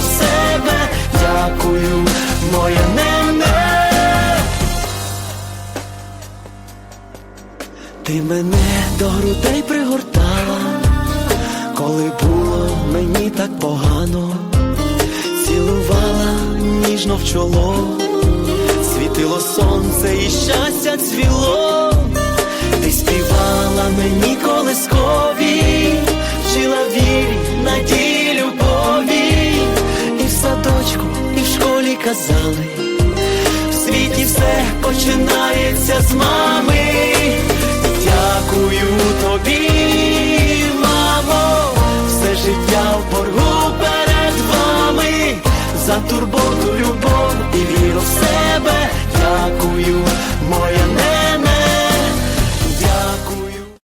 В себе. Дякую, моє нене. Ти мене до грудей пригортала, коли було мені так погано, цілувала ніжно в чоло, світило сонце і щастя цвіло, ти співала мені колискові, вчила вірі, надії, казали в світі все починається з мами. Дякую тобі, мамо, все життя в боргу перед вами за турботу.